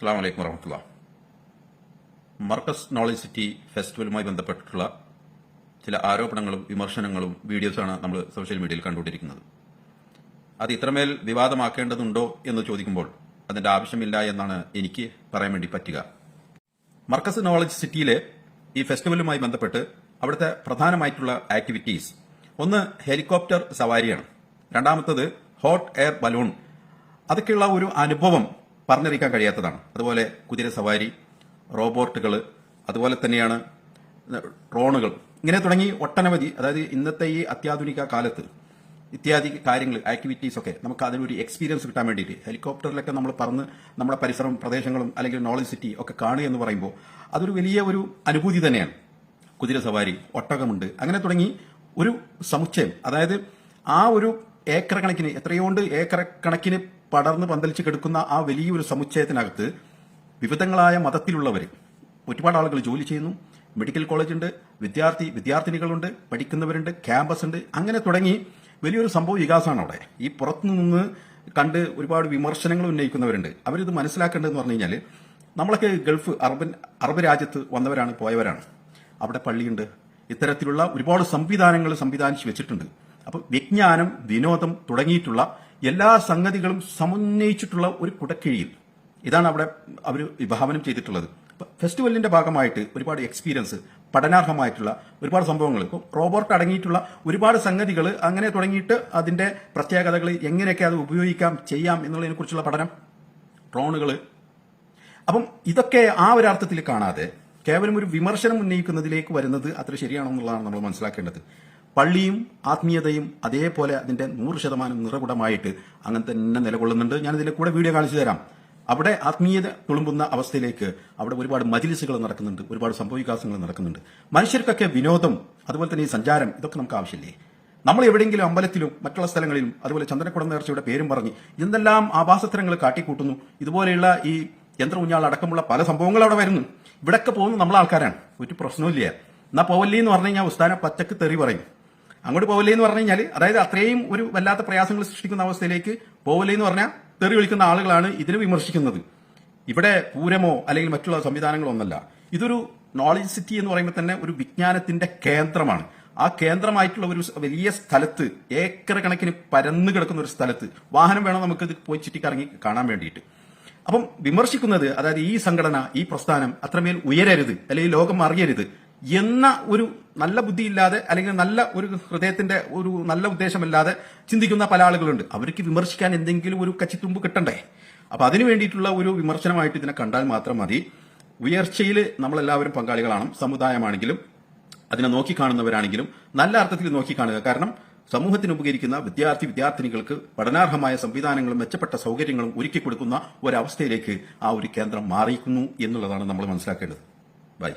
അസ്സാം വലൈക്കും വറഹമത്തുള്ള മർക്കസ് നോളജ് സിറ്റി ഫെസ്റ്റിവലുമായി ബന്ധപ്പെട്ടിട്ടുള്ള ചില ആരോപണങ്ങളും വിമർശനങ്ങളും വീഡിയോസാണ് നമ്മൾ സോഷ്യൽ മീഡിയയിൽ കണ്ടുകൊണ്ടിരിക്കുന്നത്. അത് ഇത്രമേൽ വിവാദമാക്കേണ്ടതുണ്ടോ എന്ന് ചോദിക്കുമ്പോൾ അതിന്റെ ആവശ്യമില്ല എന്നാണ് എനിക്ക് പറയാൻ വേണ്ടി പറ്റുക. മർക്കസ് നോളജ് സിറ്റിയിലെ ഈ ഫെസ്റ്റിവലുമായി ബന്ധപ്പെട്ട് അവിടുത്തെ പ്രധാനമായിട്ടുള്ള ആക്ടിവിറ്റീസ്. ഒന്ന് ഹെലികോപ്റ്റർ സവാരിയാണ്. രണ്ടാമത്തത് ഹോട്ട് എയർ ബലൂൺ. അതൊക്കെയുള്ള ഒരു അനുഭവം പറഞ്ഞറിയിക്കാൻ കഴിയാത്തതാണ്. അതുപോലെ കുതിര സവാരി റോബോട്ടുകൾ അതുപോലെ തന്നെയാണ് ഡ്രോണുകൾ. ഇങ്ങനെ തുടങ്ങി ഒട്ടനവധി അതായത് ഇന്നത്തെ ഈ അത്യാധുനിക കാലത്ത് ഇത്യാദി കാര്യങ്ങൾ ആക്ടിവിറ്റീസ് ഒക്കെ നമുക്ക് അതിനൊരു എക്സ്പീരിയൻസ് കിട്ടാൻ വേണ്ടിയിട്ട് ഹെലികോപ്റ്ററിലൊക്കെ നമ്മൾ പറന്ന് നമ്മുടെ പരിസരം പ്രദേശങ്ങളും അല്ലെങ്കിൽ നോളജ് സിറ്റി ഒക്കെ കാണുക എന്ന് പറയുമ്പോൾ അതൊരു വലിയ ഒരു അനുഭൂതി തന്നെയാണ്. കുതിര സവാരി ഒട്ടകമുണ്ട്. അങ്ങനെ തുടങ്ങി ഒരു സമുച്ചയം. അതായത് ആ ഒരു ഏക്കർ കണക്കിന് എത്രയോണ്ട് ഏക്കർ കണക്കിന് പടർന്ന് പന്തലിച്ച് കിടക്കുന്ന ആ വലിയൊരു സമുച്ചയത്തിനകത്ത് വിവിധങ്ങളായ മതത്തിലുള്ളവർ ഒരുപാട് ആളുകൾ ജോലി ചെയ്യുന്നു. മെഡിക്കൽ കോളേജുണ്ട് വിദ്യാർത്ഥി വിദ്യാർത്ഥിനികളുണ്ട് പഠിക്കുന്നവരുണ്ട് ക്യാമ്പസ് ഉണ്ട് അങ്ങനെ തുടങ്ങി വലിയൊരു സംഭവ വികാസമാണ് അവിടെ ഈ പുറത്തുനിന്ന് കണ്ട് ഒരുപാട് വിമർശനങ്ങൾ ഉന്നയിക്കുന്നവരുണ്ട്. അവരിത് മനസ്സിലാക്കേണ്ടതെന്ന് പറഞ്ഞു കഴിഞ്ഞാൽ നമ്മളൊക്കെ ഗൾഫ് അറബൻ അറബ് രാജ്യത്ത് വന്നവരാണ് പോയവരാണ്. അവിടെ പള്ളിയുണ്ട്. ഇത്തരത്തിലുള്ള ഒരുപാട് സംവിധാനങ്ങൾ സംവിധാനിച്ച് വെച്ചിട്ടുണ്ട്. അപ്പോൾ വിജ്ഞാനം വിനോദം തുടങ്ങിയിട്ടുള്ള എല്ലാ സംഗതികളും സമന്വയിച്ചിട്ടുള്ള ഒരു കുടക്കിഴിയിൽ ഇതാണ് അവിടെ അവർ വിഭാവനം ചെയ്തിട്ടുള്ളത്. ഫെസ്റ്റിവലിന്റെ ഭാഗമായിട്ട് ഒരുപാട് എക്സ്പീരിയൻസ് പഠനാർഹമായിട്ടുള്ള ഒരുപാട് സംഭവങ്ങൾ. ഇപ്പോൾ റോബോട്ട് അടങ്ങിയിട്ടുള്ള ഒരുപാട് സംഗതികൾ അങ്ങനെ തുടങ്ങിയിട്ട് അതിന്റെ പ്രത്യേകതകൾ എങ്ങനെയൊക്കെ അത് ഉപയോഗിക്കാം ചെയ്യാം എന്നുള്ളതിനെ കുറിച്ചുള്ള പഠനം ഡ്രോണുകൾ അപ്പം ഇതൊക്കെ ആ ഒരു അർത്ഥത്തിൽ കാണാതെ കേവലം ഒരു വിമർശനം ഉന്നയിക്കുന്നതിലേക്ക് വരുന്നത് അത്ര ശരിയാണോ എന്നുള്ളതാണ് നമ്മൾ മനസ്സിലാക്കേണ്ടത്. പള്ളിയും ആത്മീയതയും അതേപോലെ അതിന്റെ നൂറ് ശതമാനം നിറകുടമായിട്ട് അങ്ങനെ തന്നെ നിലകൊള്ളുന്നുണ്ട്. ഞാൻ ഇതിന്റെ കൂടെ വീഡിയോ കാണിച്ചു തരാം. അവിടെ ആത്മീയത തുളുമ്പുന്ന അവസ്ഥയിലേക്ക് അവിടെ ഒരുപാട് മജിലിസുകൾ നടക്കുന്നുണ്ട് ഒരുപാട് സംഭവവികാസങ്ങൾ നടക്കുന്നുണ്ട്. മനുഷ്യർക്കൊക്കെ വിനോദം അതുപോലെ തന്നെ ഈ സഞ്ചാരം ഇതൊക്കെ നമുക്ക് ആവശ്യമില്ലേ? നമ്മൾ എവിടെയെങ്കിലും അമ്പലത്തിലും മറ്റുള്ള സ്ഥലങ്ങളിലും അതുപോലെ ചന്ദ്രക്കുടം നേർച്ചയുടെ പേരും പറഞ്ഞ് എന്തെല്ലാം ആഭാസത്തരങ്ങൾ കാട്ടിക്കൂട്ടുന്നു. ഇതുപോലെയുള്ള ഈ യന്ത്ര അടക്കമുള്ള പല സംഭവങ്ങൾ അവിടെ വരുന്നു. ഇവിടൊക്കെ പോകുന്ന നമ്മളെ ആൾക്കാരാണ് ഒരു ഇല്ല എന്നാ പോവല്ലേ എന്ന് പറഞ്ഞു കഴിഞ്ഞാൽ ഉസ്താന പച്ചക്ക് തെറി പറയും. അങ്ങോട്ട് പോവല്ലേ എന്ന് പറഞ്ഞു കഴിഞ്ഞാൽ അതായത് അത്രയും ഒരു വല്ലാത്ത പ്രയാസങ്ങൾ സൃഷ്ടിക്കുന്ന അവസ്ഥയിലേക്ക് പോവല്ലേ എന്ന് പറഞ്ഞാൽ തെറി വിളിക്കുന്ന ആളുകളാണ് ഇതിനെ വിമർശിക്കുന്നത്. ഇവിടെ പൂരമോ അല്ലെങ്കിൽ മറ്റുള്ള സംവിധാനങ്ങളോ ഒന്നല്ല ഇതൊരു നോളജ് സിറ്റി എന്ന് പറയുമ്പോൾ തന്നെ ഒരു വിജ്ഞാനത്തിന്റെ കേന്ദ്രമാണ്. ആ കേന്ദ്രമായിട്ടുള്ള ഒരു വലിയ സ്ഥലത്ത് ഏക്കർ കണക്കിന് പരന്നു കിടക്കുന്ന ഒരു സ്ഥലത്ത് വാഹനം വേണം നമുക്ക് ഇത് പോയി ചുറ്റിക്കറങ്ങി കാണാൻ വേണ്ടിയിട്ട്. അപ്പം വിമർശിക്കുന്നത് അതായത് ഈ സംഘടന ഈ പ്രസ്ഥാനം അത്രമേൽ ഉയരരുത് അല്ലെങ്കിൽ ലോകം അറിയരുത് എന്ന ഒരു നല്ല ബുദ്ധിയില്ലാതെ അല്ലെങ്കിൽ നല്ല ഒരു ഹൃദയത്തിന്റെ ഒരു നല്ല ഉദ്ദേശമല്ലാതെ ചിന്തിക്കുന്ന പല ആളുകളുണ്ട്. അവർക്ക് വിമർശിക്കാൻ എന്തെങ്കിലും ഒരു കച്ചിത്തുമ്പ് കിട്ടണ്ടേ? അപ്പൊ അതിനു വേണ്ടിയിട്ടുള്ള ഒരു വിമർശനമായിട്ട് ഇതിനെ കണ്ടാൽ മാത്രം മതി. ഉയർച്ചയിൽ നമ്മളെല്ലാവരും പങ്കാളികളാണ്. സമുദായമാണെങ്കിലും അതിനെ നോക്കി കാണുന്നവരാണെങ്കിലും നല്ല അർത്ഥത്തിൽ നോക്കി കാണുക. കാരണം സമൂഹത്തിന് ഉപകരിക്കുന്ന വിദ്യാർത്ഥി വിദ്യാർത്ഥിനികൾക്ക് പഠനാർഹമായ സംവിധാനങ്ങളും മെച്ചപ്പെട്ട സൗകര്യങ്ങളും ഒരുക്കി കൊടുക്കുന്ന ഒരവസ്ഥയിലേക്ക് ആ ഒരു കേന്ദ്രം മാറിയിരിക്കുന്നു എന്നുള്ളതാണ് നമ്മൾ മനസ്സിലാക്കേണ്ടത്. ബൈ.